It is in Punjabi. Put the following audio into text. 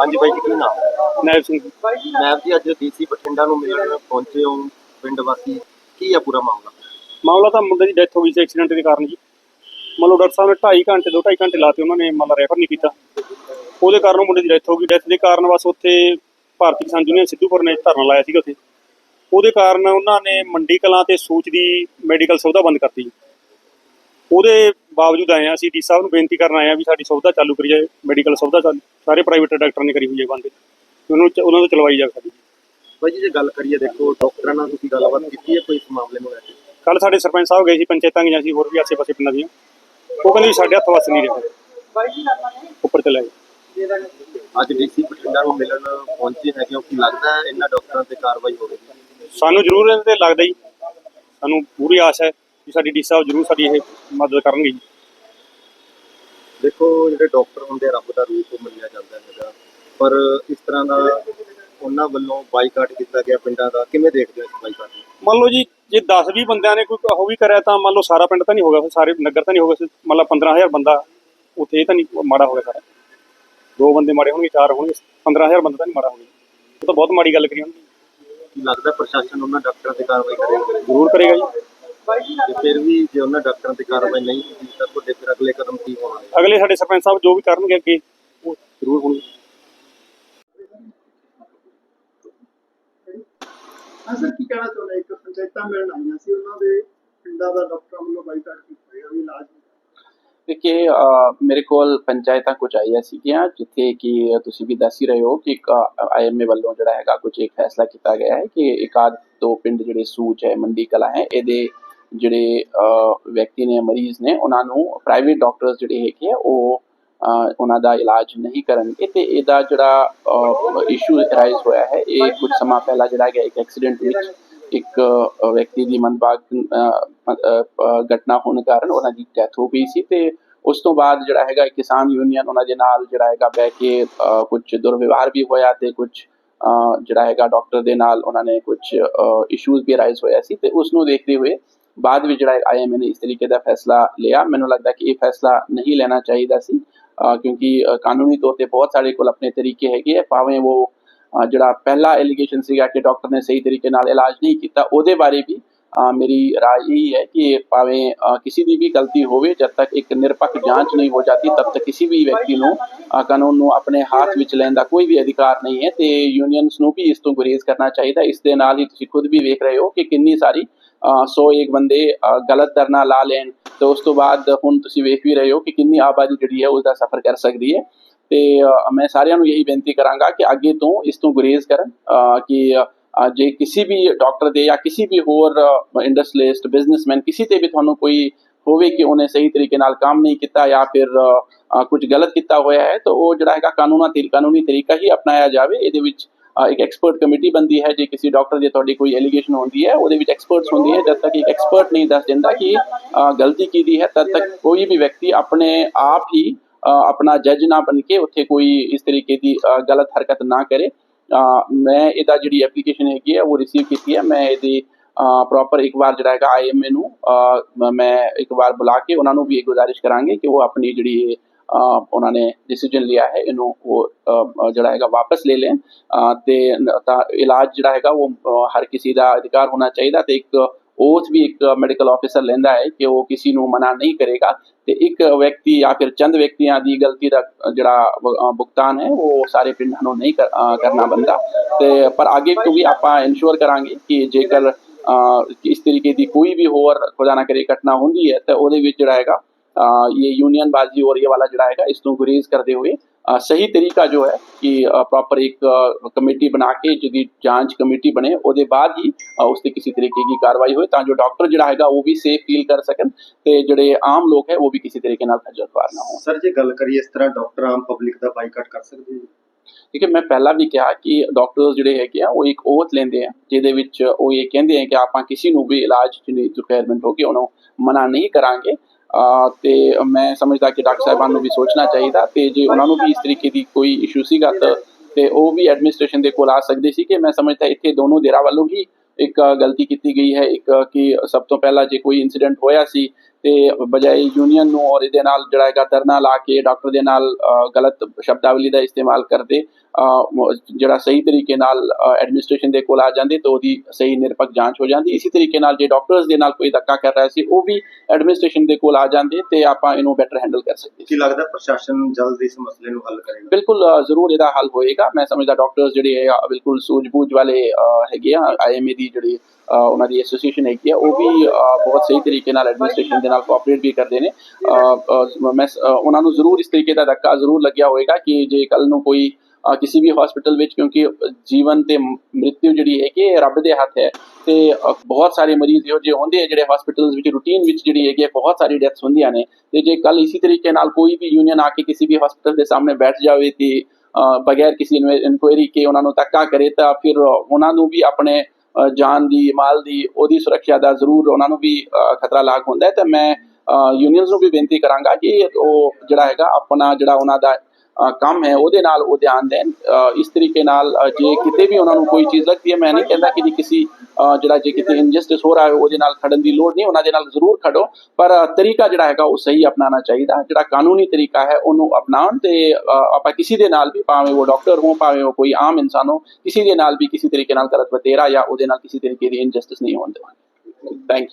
ਹਾਂਜੀ ਬਾਈ ਜੀ ਕੀ ਨਾਮ? ਨਾਇਬ ਸਿੰਘ ਨਾਇਬ ਜੀ ਅੱਜ ਡੀਸੀ ਬਠਿੰਡਾ ਨੂੰ ਮਿਲਣ ਪਹੁੰਚੇ ਹੋ ਪਿੰਡ ਵਾਸੀ। ਕੀ ਆ ਪੂਰਾ ਮਾਮਲਾ? ਮਾਮਲਾ ਤਾਂ ਮੁੰਡੇ ਦੀ ਡੈਥ ਹੋ ਗਈ ਸੀ ਐਕਸੀਡੈਂਟ ਦੇ ਕਾਰਨ ਜੀ। ਮੰਨ ਲਓ ਡਾਕਟਰ ਸਾਹਿਬ ਨੇ 2.5 ਘੰਟੇ 2.5 ਘੰਟੇ ਲਾਤੇ ਉਹਨਾਂ ਨੇ ਮੰਨ ਰੈਫਰ ਨਹੀਂ ਕੀਤਾ। ਉਹਦੇ ਕਾਰਨ ਮੁੰਡੇ ਦੀ ਡੈਥ ਹੋ ਗਈ। ਡੈਥ ਦੇ ਕਾਰਨ ਬਸ ਉੱਥੇ ਭਾਰਤੀ ਕਿਸਾਨ ਯੂਨੀਅਨ ਸਿੱਧੂਪੁਰ ਨੇ ਧਰਨਾ ਲਾਇਆ ਸੀਗਾ ਉੱਥੇ। ਉਹਦੇ ਕਾਰਨ ਉਹਨਾਂ ਨੇ ਮੰਡੀ ਕਲਾਂ ਤੇ ਸੂਚ ਦੀ ਮੈਡੀਕਲ ਸੁਵਿਧਾ ਬੰਦ ਕਰਤੀ ਜੀ। ਉਹਦੇ ਬਾਵਜੂਦ ਆਏ ਹਾਂ ਅਸੀਂ ਡੀ ਸਾਹਿਬ ਨੂੰ ਬੇਨਤੀ ਕਰਨ ਆਏ ਹਾਂ ਵੀ ਸਾਡੀ ਸੁਵਿਧਾ ਚਾਲੂ ਕਰੀ ਜਾਏ ਮੈਡੀਕਲ ਸੁਵਿਧਾ ਚਾਲੂ ਸਾਰੇ ਪ੍ਰਾਈਵੇਟ ਡਾਕਟਰਾਂ ਨੇ ਕਰੀ ਹੋਈ ਹੈ ਬੰਦ ਉਹਨੂੰ ਉਹਨਾਂ ਤੋਂ ਚਲਵਾਈ ਜਾ ਸਕਦੀ ਬਾਈ ਜੀ ਜੇ ਗੱਲ ਕਰੀਏ ਦੇਖੋ ਡਾਕਟਰਾਂ ਨਾਲ ਤੁਸੀਂ ਗੱਲਬਾਤ ਕੀਤੀ ਹੈ ਕੋਈ ਇਸ ਮਾਮਲੇ ਨੂੰ ਲੈ ਕੇ? ਕੱਲ ਸਾਡੇ ਸਰਪੰਚ ਸਾਹਿਬ ਗਏ ਸੀ ਪੰਚਾਇਤਾਂ ਗਈਆਂ ਸੀ ਹੋਰ ਵੀ ਆਸੇ-ਪਾਸੇ ਪਿੰਡਾਂ ਦੀਆਂ। ਉਹ ਕਹਿੰਦੇ ਵੀ ਸਾਡੇ ਹੱਥ ਵੱਸ ਨਹੀਂ ਰਿਹਾ। ਉੱਪਰ ਚਲੇ ਗਏ। ਅੱਜ ਡੀਸੀ ਬਠਿੰਡਾ ਨੂੰ ਮਿਲਣ ਪਹੁੰਚੇ ਹੈਗੇ ਹੋ ਕੀ ਲੱਗਦਾ ਹੈ ਇਹਨਾਂ ਡਾਕਟਰਾਂ ਤੇ ਕਾਰਵਾਈ ਹੋਵੇਗੀ? ਸਾਨੂੰ ਜ਼ਰੂਰ ਇਹਦੇ ਲੱਗਦਾ ਜੀ। ਸਾਨੂੰ ਪੂਰੀ ਆਸ ਹੈ। ਕਿ ਸਾਡੀ ਡੀ ਸਾਹਿਬ ਜ਼ਰੂਰ ਸਾਡੀ ਇਹ ਮਦਦ ਕਰਨਗੇ ਜੀ। ਦੇਖੋ ਜਿਹੜੇ ਡਾਕਟਰ ਹੁੰਦੇ ਆ, ਰੱਬ ਦਾ ਰੂਪ ਮੰਨਿਆ ਜਾਂਦਾ ਹੈਗਾ। ਪਰ ਇਸ ਤਰ੍ਹਾਂ ਦਾ ਉਹਨਾਂ ਵੱਲੋਂ ਬਾਈਕਾਟ ਕੀਤਾ ਗਿਆ ਪਿੰਡਾਂ ਦਾ ਕਿਵੇਂ ਦੇਖਦੇ ਹੋ ਇਸ ਬਾਈਕਾਟ ਨੂੰ? ਮੰਨ ਲਓ ਜੀ ਜੇ 10 20 ਬੰਦਿਆਂ ਨੇ ਕੋਈ ਉਹ ਵੀ ਕਰਿਆ ਤਾਂ ਮੰਨ ਲਓ ਸਾਰਾ ਪਿੰਡ ਤਾਂ ਨਹੀਂ ਹੋਗਾ ਫਿਰ ਸਾਰੇ ਨਗਰ ਤਾਂ ਨਹੀਂ ਹੋਗਾ ਮੰਨ ਲਓ 15000 ਬੰਦਾ ਉੱਥੇ ਇਹ ਤਾਂ ਨਹੀਂ ਮਾੜਾ ਹੋ ਗਿਆ ਸਾਰਾ। ਦੋ ਬੰਦੇ ਮਾੜੇ ਹੋਣਗੇ ਚਾਰ ਹੋਣਗੇ 15000 ਬੰਦਾ ਤਾਂ ਨਹੀਂ ਮਾੜਾ ਹੋਣਗੇ। ਉਹ ਤਾਂ ਬਹੁਤ ਮਾੜੀ ਗੱਲ ਕਰੀ ਹੋਣੀ ਕੀ ਲੱਗਦਾ ਪ੍ਰਸ਼ਾਸਨ ਉਹਨਾਂ ਡਾਕਟਰਾਂ ਤੇ ਕਾਰਵਾਈ ਕਰੇਗਾ? ਜ਼ਰੂਰ ਕਰੇਗਾ ਜੀ। ਤੇ ਫਿਰ ਵੀ ਜੇ ਉਹਨਾਂ ਡਾਕਟਰਾਂ ਤੇ ਕਾਰਵਾਈ ਨਹੀਂ ਹੁੰਦੀ ਤਾਂ ਤੁਹਾਡੇ ਫਿਰ ਅਗਲੇ ਕਦਮ ਕੀ ਹੋਣਗੇ? ਅਗਲੇ ਸਾਡੇ ਸਰਪੰਚ ਸਾਹਿਬ ਜੋ ਵੀ ਕਰਨਗੇ ਅੱਗੇ ਉਹ ਜ਼ਰੂਰ ਹੋਣਗੇ। ਹਾਂ ਸਰ ਕੀ ਕਹਿਣਾ ਚਾਹੁੰਦੇ? ਇੱਕ ਪੰਚਾਇਤਾਂ ਮਿਲਣ ਆਈਆਂ ਸੀ ਉਹਨਾਂ ਦੇ ਪਿੰਡਾਂ ਦਾ ਡਾਕਟਰਾਂ ਵੱਲੋਂ ਬਾਈਕਾਟ ਕੀਤਾ ਗਿਆ ਵੀ ਇਲਾਜ ਅ, ਮੇਰੇ ਕੋਲ ਪੰਚਾਇਤਾਂ ਕੁਝ ਆਈਆਂ ਸੀਗੀਆਂ ਜਿੱਥੇ ਕਿ ਤੁਸੀਂ ਵੀ ਦੱਸ ਹੀ ਰਹੇ ਹੋ ਕਿ ਇੱਕ ਆਈਐਮਏ ਵੱਲੋਂ ਜਿਹੜਾ ਹੈਗਾ ਕੁਝ ਇੱਕ ਫੈਸਲਾ ਕੀਤਾ ਗਿਆ ਹੈ ਕਿ ਇੱਕ ਆਧ ਦੋ ਪਿੰਡ ਜਿਹੜੇ ਸੂਚ ਹੈ ਮੰਡੀ ਕਲਾ ਹੈ ਇਹਦੇ ਜਿਹੜੇ ਵਿਅਕਤੀ ਨੇ ਮਰੀਜ਼ ਨੇ ਉਹਨਾਂ ਨੂੰ ਪ੍ਰਾਈਵੇਟ ਡਾਕਟਰਸ ਜਿਹੜੇ ਹੈਗੇ ਆ ਉਹ ਉਹਨਾਂ ਦਾ ਇਲਾਜ ਨਹੀਂ ਕਰਨਗੇ ਤੇ ਇਹਦਾ ਜਿਹੜਾ ਇਸ਼ੂ ਰਾਈਜ਼ ਹੋਇਆ ਹੈ ਇਹ ਕੁਝ ਸਮਾਂ ਪਹਿਲਾਂ ਜਿਹੜਾ ਗਿਆ ਇੱਕ ਐਕਸੀਡੈਂਟ ਵਿੱਚ ਇੱਕ ਵਿਅਕਤੀ ਦੀ ਮੰਦਭਾਗ ਘਟਨਾ ਹੋਣ ਕਾਰਨ ਉਹਨਾਂ ਦੀ ਡੈਥ ਹੋ ਗਈ ਸੀ ਤੇ ਉਸ ਤੋਂ ਬਾਅਦ ਜਿਹੜਾ ਹੈਗਾ ਕਿਸਾਨ ਯੂਨੀਅਨ ਉਹਨਾਂ ਦੇ ਨਾਲ ਜਿਹੜਾ ਹੈਗਾ ਬਹਿ ਕੇ ਅ, ਕੁਝ ਦੁਰਵਿਵਹਾਰ ਵੀ ਹੋਇਆ ਤੇ ਕੁਝ ਜਿਹੜਾ ਹੈਗਾ ਡਾਕਟਰ ਦੇ ਨਾਲ ਉਹਨਾਂ ਨੇ ਕੁਝ ਇਸ਼ੂਜ਼ ਵੀ ਰਾਈਜ਼ ਹੋਇਆ ਸੀ ਤੇ ਉਸ ਨੂੰ ਦੇਖਦੇ ਹੋਏ ਬਾਅਦ ਵਿੱਚ ਜਿਹੜਾ ਆਈਐਮਏ ਨੇ ਇਸ ਤਰੀਕੇ ਦਾ ਫੈਸਲਾ ਲਿਆ। ਮੈਨੂੰ ਲੱਗਦਾ ਕਿ ਇਹ ਫੈਸਲਾ ਨਹੀਂ ਲੈਣਾ ਚਾਹੀਦਾ ਸੀ ਕਿਉਂਕਿ ਕਾਨੂੰਨੀ ਤੌਰ ਤੇ ਬਹੁਤ ਸਾਰੇ ਕੋਲ ਆਪਣੇ ਤਰੀਕੇ ਹੈਗੇ ਆ। ਭਾਵੇਂ ਉਹ ਜਿਹੜਾ ਪਹਿਲਾ ਐਲੀਗੇਸ਼ਨ ਸੀਗਾ ਕਿ ਡਾਕਟਰ ਨੇ ਸਹੀ ਤਰੀਕੇ ਨਾਲ ਇਲਾਜ ਨਹੀਂ ਕੀਤਾ, ਉਹਦੇ ਬਾਰੇ ਵੀ ਮੇਰੀ ਰਾਏ ਇਹ ਹੈ ਕਿ ਭਾਵੇਂ ਕਿਸੇ ਦੀ ਵੀ ਗਲਤੀ ਹੋਵੇ, ਜਦ ਤੱਕ ਇੱਕ ਨਿਰਪੱਖ ਜਾਂਚ ਨਹੀਂ ਹੋ ਜਾਂਦੀ, ਤਦ ਤੱਕ ਕਿਸੇ ਵੀ ਵਿਅਕਤੀ ਨੂੰ ਕਾਨੂੰਨ ਨੂੰ ਆਪਣੇ ਹੱਥ ਵਿੱਚ ਲੈਣ ਦਾ ਕੋਈ ਵੀ ਅਧਿਕਾਰ ਨਹੀਂ ਹੈ। ਤੇ ਯੂਨੀਅਨਸ ਨੂੰ ਵੀ ਇਸ ਤੋਂ ਗੁਰੇਜ਼ ਕਰਨਾ ਚਾਹੀਦਾ। ਇਸ ਦੇ ਨਾਲ ਹੀ ਤੁਸੀਂ ਖੁਦ ਵੀ ਵੇਖ ਰਹੇ ਹੋ ਕਿ ਕਿੰਨੀ ਸਾਰੀ 100 ਇੱਕ ਬੰਦੇ ਗਲਤ ਧਰਨਾ ਲਾ ਲੈਣ ਤੇ ਉਸ ਤੋਂ ਬਾਅਦ ਹੁਣ ਤੁਸੀਂ ਵੇਖ ਵੀ ਰਹੇ ਹੋ ਕਿ ਕਿੰਨੀ ਆਬਾਦੀ ਜਿਹੜੀ ਹੈ ਉਸ ਦਾ ਸਫਰ ਕਰ ਸਕਦੀ ਹੈ। ਤੇ ਮੈਂ ਸਾਰਿਆਂ ਨੂੰ ਇਹੀ ਬੇਨਤੀ ਕਰਾਂਗਾ ਕਿ ਅੱਗੇ ਤੋਂ ਇਸ ਤੋਂ ਗੁਰੇਜ਼ ਕਰਨ ਕਿ ਜੇ ਕਿਸੇ ਵੀ ਡਾਕਟਰ ਦੇ ਜਾਂ ਕਿਸੇ ਵੀ ਹੋਰ ਇੰਡਸਟਰੀਲਿਸਟ ਬਿਜ਼ਨਸਮੈਨ ਕਿਸੇ ਤੇ ਵੀ ਤੁਹਾਨੂੰ ਕੋਈ ਹੋਵੇ ਕਿ ਉਹਨੇ ਸਹੀ ਤਰੀਕੇ ਨਾਲ ਕੰਮ ਨਹੀਂ ਕੀਤਾ ਜਾਂ ਫਿਰ ਕੁਝ ਗਲਤ ਕੀਤਾ ਹੋਇਆ ਹੈ, ਤਾਂ ਉਹ ਜਿਹੜਾ ਹੈਗਾ ਕਾਨੂੰਨਾ ਤਰੀ ਕਾਨੂੰਨੀ ਤਰੀਕਾ ਹੀ ਅਪਣਾਇਆ ਜਾਵੇ। ਇਹਦੇ ਵਿੱਚ ਇੱਕ ਐਕਸਪਰਟ ਕਮੇਟੀ ਬੰਦੀ ਹੈ ਜੇ ਕਿਸੇ ਡਾਕਟਰ ਦੀ ਤੁਹਾਡੀ ਕੋਈ ਐਲੀਗੇਸ਼ਨ ਹੁੰਦੀ ਹੈ ਉਹਦੇ ਵਿੱਚ ਐਕਸਪਰਟਸ ਹੁੰਦੀ ਹੈ ਜਦ ਤੱਕ ਇੱਕ ਐਕਸਪਰਟ ਨਹੀਂ ਦੱਸ ਦਿੰਦਾ ਕਿ ਗਲਤੀ ਕੀਤੀ ਹੈ ਤਦ ਤੱਕ ਕੋਈ ਵੀ ਵਿਅਕਤੀ ਆਪਣੇ ਆਪ ਹੀ ਆਪਣਾ ਜੱਜ ਨਾ ਬਣ ਕੇ ਉੱਥੇ ਕੋਈ ਇਸ ਤਰੀਕੇ ਦੀ ਗਲਤ ਹਰਕਤ ਨਾ ਕਰੇ। ਮੈਂ ਇਹਦਾ ਜਿਹੜੀ ਐਪਲੀਕੇਸ਼ਨ ਹੈਗੀ ਹੈ ਉਹ ਰਿਸੀਵ ਕੀਤੀ ਹੈ। ਮੈਂ ਇਹਦੀ ਪ੍ਰੋਪਰ ਇੱਕ ਵਾਰ ਜਿਹੜਾ ਹੈਗਾ ਆਈਐਮਏ ਨੂੰ ਅ, ਮ- ਮੈਂ ਇੱਕ ਵਾਰ ਬੁਲਾ ਕੇ ਉਹਨਾਂ ਨੂੰ ਵੀ ਇਹ ਗੁਜ਼ਾਰਿਸ਼ ਕਰਾਂਗੇ ਕਿ ਉਹ ਆਪਣੀ ਜਿਹੜੀ ਉਹਨਾਂ ਨੇ ਡਿਸੀਜਨ ਲਿਆ ਹੈ, ਇਹਨੂੰ ਉਹ ਜਿਹੜਾ ਹੈਗਾ ਵਾਪਸ ਲੈ ਲੈਣ। ਤੇ ਇਲਾਜ ਜਿਹੜਾ ਹੈਗਾ ਉਹ ਹਰ ਕਿਸੇ ਦਾ ਅਧਿਕਾਰ ਹੋਣਾ ਚਾਹੀਦਾ ਤੇ ਇੱਕ oath ਵੀ ਇੱਕ ਮੈਡੀਕਲ ਆਫੀਸਰ ਲੈਂਦਾ ਹੈ ਕਿ ਉਹ ਕਿਸੇ ਨੂੰ ਮਨਾ ਨਹੀਂ ਕਰੇਗਾ। ਤੇ ਇੱਕ ਵਿਅਕਤੀ ਜਾਂ ਫਿਰ ਚੰਦ ਵਿਅਕਤੀਆਂ ਦੀ ਗਲਤੀ ਦਾ ਜਿਹੜਾ ਭੁਗਤਾਨ ਹੈ, ਉਹ ਸਾਰੇ ਪਿੰਡਾਂ ਨੂੰ ਨਹੀਂ ਕਰਨਾ ਬੰਦਾ ਤੇ ਪਰ ਅੱਗੇ ਤੋਂ ਵੀ ਆਪਾਂ ਇਨਸ਼ੋਰ ਕਰਾਂਗੇ ਕਿ ਜੇਕਰ ਇਸ ਤਰੀਕੇ ਦੀ ਕੋਈ ਵੀ ਹੋਰ ਖੁਦਾ ਨਾ ਕਰੇ ਘਟਨਾ ਹੁੰਦੀ ਹੈ, ਤਾਂ ਉਹਦੇ ਵਿੱਚ ਜਿਹੜਾ ਹੈਗਾ ਯੂਨੀਅਨ ਬਾਜ਼ੀ ਔਰ ਇਹ ਵਾਲਾ ਜਿਹੜਾ ਹੈਗਾ ਇਸ ਨੂੰ ਗੁਰੇਜ਼ ਕਰਦੇ ਹੋਏ ਸਹੀ ਤਰੀਕਾ ਜੋ ਹੈ ਕਿ ਪ੍ਰੋਪਰ ਇੱਕ ਕਮੇਟੀ ਬਣਾ ਕੇ ਜਿਹਦੀ ਜਾਂਚ ਕਮੇਟੀ ਬਣੇ ਉਹਦੇ ਬਾਅਦ ਹੀ ਉਸ ਤੇ ਕਿਸੇ ਤਰੀਕੇ ਦੀ ਕਾਰਵਾਈ ਹੋਏ ਤਾਂ ਜੋ ਡਾਕਟਰ ਜਿਹੜਾ ਹੈਗਾ ਉਹ ਵੀ ਸੇਫ ਫੀਲ ਕਰ ਸਕਣ ਤੇ ਜਿਹੜੇ ਆਮ ਲੋਕ ਹੈ ਉਹ ਵੀ ਕਿਸੇ ਤਰੀਕੇ ਨਾਲ ਖੱਜਲ ਖੁਆਰ ਨਾ ਹੋਣ ਸਰ ਜੇ ਗੱਲ ਕਰੀਏ ਇਸ ਤਰ੍ਹਾਂ ਡਾਕਟਰ ਆਮ ਪਬਲਿਕ ਦਾ ਬਾਈਕਾਟ ਕਰ ਸਕਦੇ ਨੇ ਠੀਕ ਹੈ ਮੈਂ ਪਹਿਲਾਂ ਵੀ ਕਿਹਾ ਕਿ ਡਾਕਟਰਸ ਜਿਹੜੇ ਹੈਗੇ ਆ ਉਹ ਇੱਕ ਓਥ ਲੈਂਦੇ ਆ ਜਿਹਦੇ ਵਿੱਚ ਉਹ ਇਹ ਕਹਿੰਦੇ ਆ ਕਿ ਆਪਾਂ ਕਿਸੇ ਨੂੰ ਵੀ ਇਲਾਜ ਦੀ ਰਿਕੁਆਇਰਮੈਂਟ ਹੋਗੀ ਉਹਨੂੰ ਮਨਾ ਨਹੀਂ ਕਰਾਂਗੇ ਤੇ ਮੈਂ ਸਮਝਦਾ ਕਿ ਡਾਕਟਰ ਸਾਹਿਬਾਨ ਨੂੰ ਵੀ ਸੋਚਣਾ ਚਾਹੀਦਾ ਤੇ ਜੇ ਉਹਨਾਂ ਨੂੰ ਵੀ ਇਸ ਤਰੀਕੇ ਦੀ ਕੋਈ ਇਸ਼ੂ ਸੀਗਾ ਤਾਂ ਤੇ ਉਹ ਵੀ ਐਡਮਿਨਿਸਟ੍ਰੇਸ਼ਨ ਦੇ ਕੋਲ ਆ ਸਕਦੇ ਸੀ ਕਿ ਮੈਂ ਸਮਝਦਾ ਇੱਥੇ ਦੋਨੋਂ ਧਿਰਾਂ ਵੱਲੋਂ ਹੀ ਇੱਕ ਗਲਤੀ ਕੀਤੀ ਗਈ ਹੈ। ਇੱਕ ਕਿ ਸਭ ਤੋਂ ਪਹਿਲਾਂ ਜੇ ਕੋਈ ਇਨਸੀਡੈਂਟ ਹੋਇਆ ਸੀ ਤੇ ਬਜਾਏ ਯੂਨੀਅਨ ਨੂੰ ਔਰ ਇਹਦੇ ਨਾਲ ਜਿਹੜਾ ਹੈਗਾ ਧਰਨਾ ਲਾ ਕੇ ਡਾਕਟਰ ਦੇ ਨਾਲ ਗਲਤ ਸ਼ਬਦਾਵਲੀ ਦਾ ਇਸਤੇਮਾਲ ਕਰਦੇ ਜਿਹੜਾ ਸਹੀ ਤਰੀਕੇ ਨਾਲ ਐਡਮਿਨਿਸਟ੍ਰੇਸ਼ਨ ਦੇ ਕੋਲ ਆ ਜਾਂਦੇ ਤਾਂ ਉਹਦੀ ਸਹੀ ਨਿਰਪੱਖ ਜਾਂਚ ਹੋ ਜਾਂਦੀ। ਇਸੇ ਤਰੀਕੇ ਨਾਲ ਜੇ ਡਾਕਟਰਸ ਦੇ ਨਾਲ ਕੋਈ ਧੱਕਾ ਕਰ ਰਿਹਾ ਸੀ ਉਹ ਵੀ ਐਡਮਿਨਿਸਟ੍ਰੇਸ਼ਨ ਦੇ ਕੋਲ ਆ ਜਾਂਦੇ ਤੇ ਆਪਾਂ ਇਹਨੂੰ ਬੈਟਰ ਹੈਂਡਲ ਕਰ ਸਕਦੇ ਕੀ ਲੱਗਦਾ ਪ੍ਰਸ਼ਾਸਨ ਜਲਦ ਇਸ ਮਸਲੇ ਨੂੰ ਹੱਲ ਕਰੇਗਾ? ਬਿਲਕੁਲ ਜ਼ਰੂਰ ਇਹਦਾ ਹੱਲ ਹੋਏਗਾ। ਮੈਂ ਸਮਝਦਾ ਡਾਕਟਰਸ ਜਿਹੜੇ ਹੈ ਬਿਲਕੁਲ ਸੂਝ-ਬੂਝ ਵਾਲੇ ਹੈਗੇ ਆ ਆਈਐਮਏ ਦੀ ਜਿਹੜੀ ਉਹਨਾਂ ਦੀ ਐਸੋਸੀਏਸ਼ਨ ਹੈਗੀ ਆ ਉਹ ਵੀ ਬਹੁਤ ਸਹੀ ਤਰੀਕੇ ਨਾਲ ਐਡਮਿਨਿਸਟ੍ਰੇਸ਼ਨ ਦੇ ਨਾਲ ਕੋਆਪਰੇਟ ਵੀ ਕਰਦੇ ਨੇ। ਮੈਂ ਉਹਨਾਂ ਨੂੰ ਜ਼ਰੂਰ ਇਸ ਤਰੀਕੇ ਦਾ ਧੱਕਾ ਜ਼ਰੂਰ ਲੱਗਿਆ ਹੋਏਗਾ ਕਿ ਜੇ ਕੱਲ ਨੂੰ ਕੋਈ ਕਿਸੇ ਵੀ ਹਸਪੀਟਲ ਵਿੱਚ ਕਿਉਂਕਿ ਜੀਵਨ ਤੇ ਮ੍ਰਿਤਿਉ ਮ੍ਰਿਤਿੂ ਜਿਹੜੀ ਹੈ ਕਿ ਰੱਬ ਦੇ ਹੱਥ ਹੈ ਤੇ ਬਹੁਤ ਸਾਰੇ ਮਰੀਜ਼ ਇਹੋ ਜਿਹੇ ਹੁੰਦੇ ਆ ਜਿਹੜੇ ਹਸਪੀਟਲਸ ਵਿੱਚ ਰੂਟੀਨ ਵਿੱਚ ਜਿਹੜੀ ਹੈਗੀ ਹੈ, ਬਹੁਤ ਸਾਰੀ ਡੈਥਸ ਹੁੰਦੀਆਂ ਨੇ ਤੇ ਜੇ ਕੱਲ ਇਸੇ ਤਰੀਕੇ ਨਾਲ ਕੋਈ ਵੀ ਯੂਨੀਅਨ ਆ ਕੇ ਕਿਸੇ ਵੀ ਹਸਪੀਟਲ ਦੇ ਸਾਹਮਣੇ ਬੈਠ ਜਾਵੇ ਤੇ ਬਗੈਰ ਕਿਸੇ ਇਨਕੁਆਇਰੀ ਕੇ ਉਹਨਾਂ ਨੂੰ ਧੱਕਾ ਕਰੇ ਤਾਂ ਫਿਰ ਉਹਨਾਂ ਨੂੰ ਵੀ ਆਪਣੇ ਜਾਨ ਦੀ, ਮਾਲ ਦੀ, ਉਹਦੀ ਸੁਰੱਖਿਆ ਦਾ ਜ਼ਰੂਰ ਉਹਨਾਂ ਨੂੰ ਵੀ ਖਤਰਾ ਲਾਗ ਹੁੰਦਾ ਹੈ ਤੇ ਮੈਂ ਯੂਨੀਅਨਸ ਨੂੰ ਵੀ ਬੇਨਤੀ ਕਰਾਂਗਾ ਕਿ ਉਹ ਜਿਹੜਾ ਹੈਗਾ ਆਪਣਾ ਜਿਹੜਾ ਉਹਨਾਂ ਦਾ ਕੰਮ ਹੈ, ਉਹਦੇ ਨਾਲ ਉਹ ਧਿਆਨ ਦੇਣ। ਇਸ ਤਰੀਕੇ ਨਾਲ ਜੇ ਕਿਤੇ ਵੀ ਉਹਨਾਂ ਨੂੰ ਕੋਈ ਚੀਜ਼ ਲੱਗਦੀ ਹੈ, ਮੈਂ ਨਹੀਂ ਕਹਿੰਦਾ ਕਿ ਜੀ ਕਿਸੇ ਜਿਹੜਾ ਜੇ ਕਿਤੇ ਇਨਜਸਟਿਸ ਹੋ ਰਿਹਾ ਹੈ, ਉਹਦੇ ਨਾਲ ਖੜਨ ਦੀ ਲੋੜ ਨਹੀਂ, ਉਹਨਾਂ ਦੇ ਨਾਲ ਜ਼ਰੂਰ ਖੜੋ। ਪਰ ਤਰੀਕਾ ਜਿਹੜਾ ਹੈਗਾ, ਉਹ ਸਹੀ ਅਪਣਾਉਣਾ ਚਾਹੀਦਾ। ਜਿਹੜਾ ਕਾਨੂੰਨੀ ਤਰੀਕਾ ਹੈ, ਉਹਨੂੰ ਅਪਣਾਉਣ ਤੇ ਆਪਾਂ ਕਿਸੇ ਦੇ ਨਾਲ ਵੀ, ਭਾਵੇਂ ਉਹ ਡਾਕਟਰ ਹੋ ਭਾਵੇਂ ਉਹ ਕੋਈ ਆਮ ਇਨਸਾਨ ਹੋ ਕਿਸੇ ਦੇ ਨਾਲ ਵੀ ਕਿਸੇ ਤਰੀਕੇ ਨਾਲ ਗਲਤ ਵਤੇਰਾ ਜਾਂ ਉਹਦੇ ਨਾਲ ਕਿਸੇ ਤਰੀਕੇ ਦੀ ਇਨਜਸਟਿਸ ਨਹੀਂ ਹੋਣ ਦੇਵਾਂਗੇ। ਥੈਂਕ